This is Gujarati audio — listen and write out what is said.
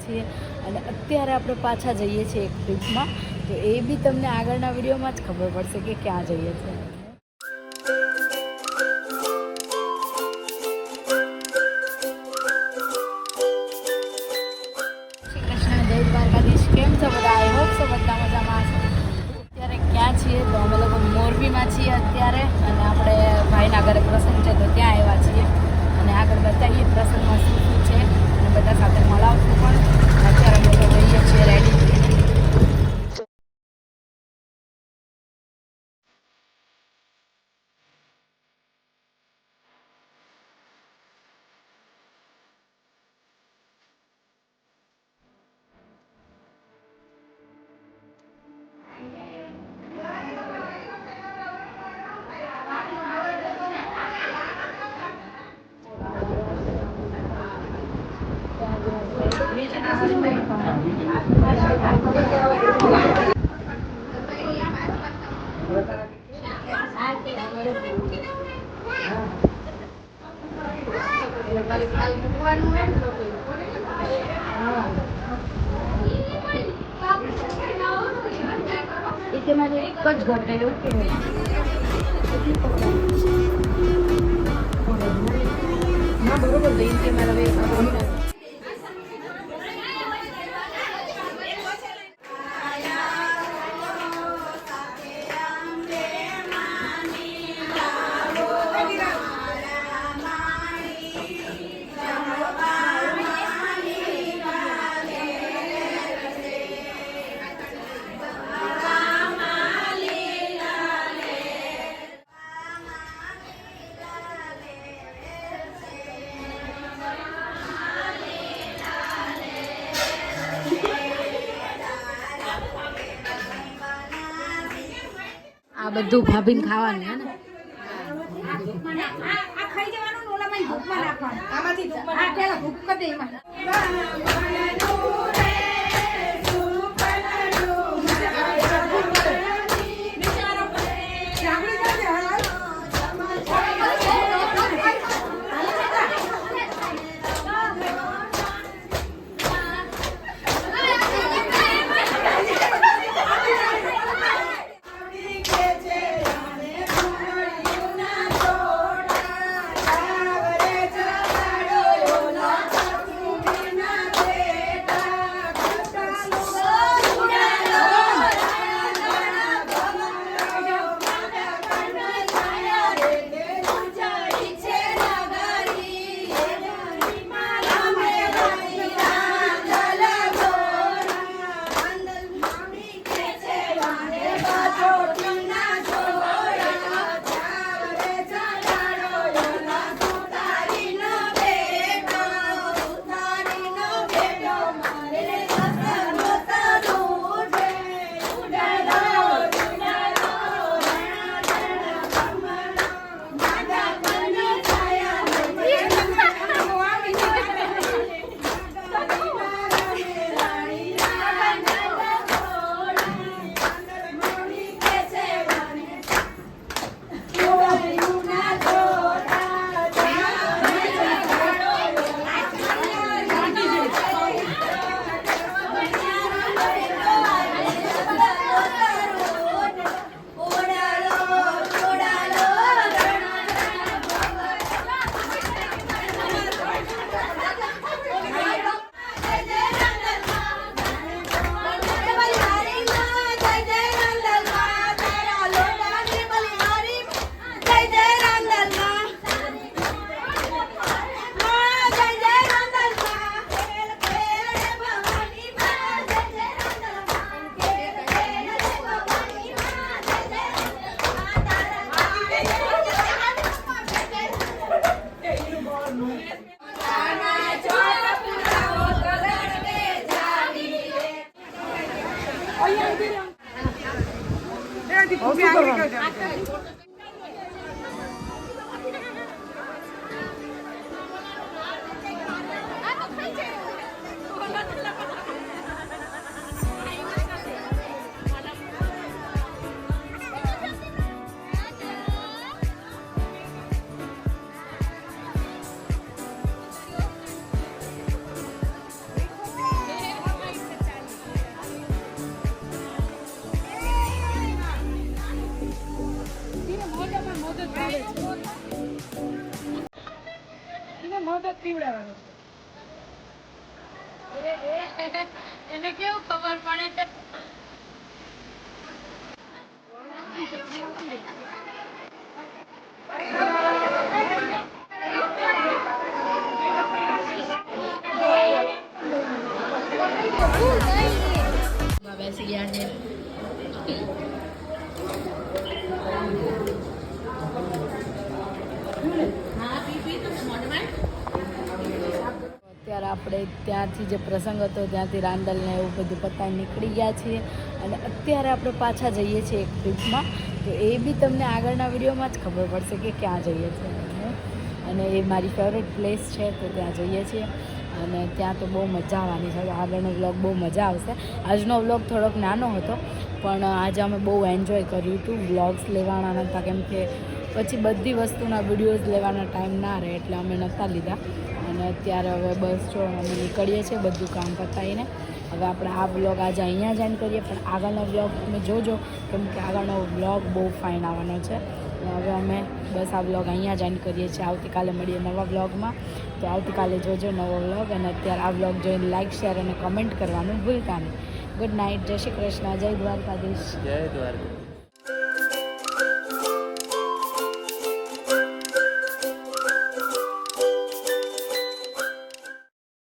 છીએ અને અત્યારે આપણે પાછા જઈએ છીએ એક ટ્રીપમાં તો એ બી તમને આગળના વિડીયોમાં જ ખબર પડશે કે ક્યાં જઈએ છીએ. મોરબીમાં છીએ અત્યારે અને આપણે ભાઈના ઘરે પ્રસંગ છે તો ત્યાં આવ્યા છીએ. અને આગળ બતાવીએ પ્રસંગમાં શું છે અને બધા સાથે મળાવશું પણ. અત્યારે અમે જઈએ છીએ રેડી એ તમારે એક જ ઘટે એવું કે ના બરોબર બેન કે મારા બધું ભાભીને ખાવાનું હે ને? આ ખાઈ જવાનું ઓલામાં ભૂખમાં નાખવાનું. આમાંથી આ પેલા ભૂખ કરી દે એમાં. ওই મને તો પીવડાવવાનો. એને કેવું ખબર પડે બેસી આપણે ત્યાંથી જે પ્રસંગ હતો, ત્યાંથી રાંદલને એવું બધું પતાવી નીકળી ગયા છીએ. અને અત્યારે આપણે પાછા જઈએ છીએ એક ટ્રીપમાં તો એ બી તમને આગળના વિડીયોમાં જ ખબર પડશે કે ક્યાં જઈએ છીએ અને એ મારી ફેવરેટ પ્લેસ છે, તો ત્યાં જઈએ છીએ. અને ત્યાં તો બહુ મજા આવવાની છે. આગળનો વ્લોગ બહુ મજા આવશે. આજનો વ્લોગ થોડોક નાનો હતો, પણ આજે અમે બહુ એન્જોય કર્યું હતું વ્લોગ્સ લેવાના નહોતા કેમ કે પછી બધી વસ્તુના વિડીયોઝ લેવાના ટાઈમ ના રહે, એટલે અમે નહોતા લીધા. અને અત્યારે હવે બસ જો અમે નીકળીએ છીએ, બધું કામ પતાવીને. હવે આપણે આ બ્લોગ આજે અહીંયા જ એન્ડ કરીએ, પણ આગળનો વ્લોગ તમે જોજો, કેમ કે આગળનો વ્લોગ બહુ ફાઇન આવવાનો છે. હવે અમે બસ આ બ્લોગ અહીંયા જ એન્ડ કરીએ છીએ. આવતીકાલે મળીએ નવા વ્લોગમાં. તો આવતીકાલે જોજો નવો વ્લોગ, અને અત્યારે આ વ્લોગ જોઈને લાઇક શેર અને કમેન્ટ કરવાનું ભૂલતા નહીં. ગુડ નાઇટ જય શ્રી કૃષ્ણ. જય દ્વારકાધીશ. જય દ્વારકા